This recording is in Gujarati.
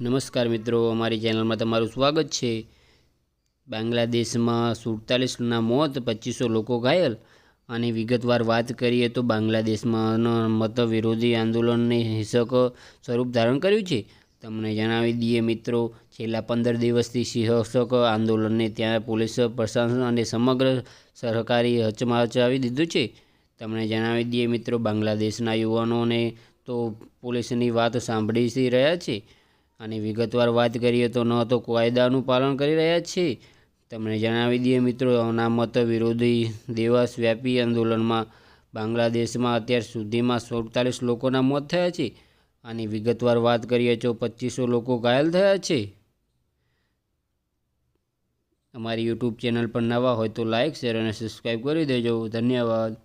નમસ્કાર મિત્રો, અમારી ચેનલમાં તમારું સ્વાગત છે. બાંગ્લાદેશમાં સુડતાલીસના મોત, પચીસો લોકો ઘાયલ. અને વિગતવાર વાત કરીએ તો બાંગ્લાદેશમાં મત વિરોધી આંદોલનને હિંસક સ્વરૂપ ધારણ કર્યું છે. તમને જણાવી દઈએ મિત્રો, છેલ્લા પંદર દિવસથી હિંસક આંદોલનને ત્યાં પોલીસ પ્રશાસન અને સમગ્ર સરકારી હચમચાવી દીધું છે. તમને જણાવી દઈએ મિત્રો, બાંગ્લાદેશના યુવાનોને તો પોલીસની વાત સાંભળી રહ્યા છે. અને વિગતવાર વાત કરીએ તો ન તો કાયદાનું પાલન કરી રહ્યા છે તમને જણાવી દઈએ મિત્રો, અનામત વિરોધી દેશવ્યાપી આંદોલનમાં બાંગ્લાદેશમાં અત્યાર સુધીમાં સુડતાલીસ લોકોના મોત થયા છે. અને વિગતવાર વાત કરીએ તો પચીસો લોકો ઘાયલ થયા છે. અમારી યુટ્યુબ ચેનલ પર નવા હોય તો લાઇક શેર અને સબસ્ક્રાઈબ કરી દેજો. ધન્યવાદ.